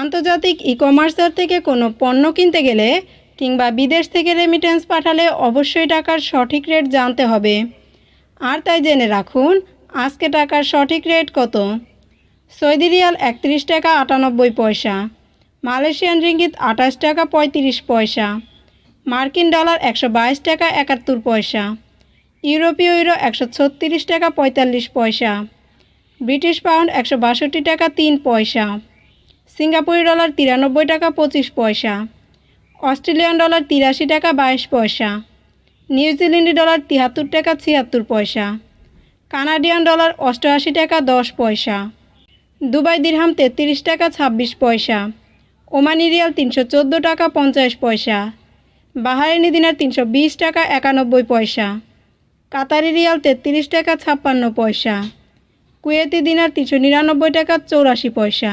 আন্তর্জাতিক ই কমার্সার থেকে কোনো পণ্য কিনতে গেলে কিংবা বিদেশ থেকে রেমিটেন্স পাঠালে অবশ্যই টাকার সঠিক রেট জানতে হবে। আর তাই জেনে রাখুন, আজকে টাকার সঠিক রেট কত? সৌদি রিয়াল একত্রিশ টাকা আটানব্বই পয়সা, মালয়েশিয়ান রিঙ্গিত আঠাশ টাকা পঁয়ত্রিশ পয়সা, মার্কিন ডলার একশো বাইশ টাকা একাত্তর পয়সা, ইউরোপীয় ইউরো একশো ছত্রিশ টাকা পঁয়তাল্লিশ পয়সা, ব্রিটিশ পাউন্ড একশো বাষট্টি টাকা তিন পয়সা সিঙ্গাপুরি ডলার তিরানব্বই টাকা পঁচিশ পয়সা, অস্ট্রেলিয়ান ডলার তিরাশি টাকা বাইশ পয়সা নিউজিল্যান্ডি ডলার তিয়াত্তর টাকা ছিয়াত্তর পয়সা, কানাডিয়ান ডলার অষ্টআশি টাকা দশ পয়সা, দুবাই দিরহাম তেত্রিশ টাকা ছাব্বিশ পয়সা, ওমানি রিয়াল তিনশো চোদ্দ টাকা পঞ্চাশ পয়সা, বাহারিনি দিনার তিনশো বিশ টাকা একানব্বই পয়সা, কাতারি রিয়াল তেত্রিশ টাকা ছাপ্পান্ন পয়সা, কুয়েতি দিনার তিনশো নিরানব্বই টাকা চৌরাশি পয়সা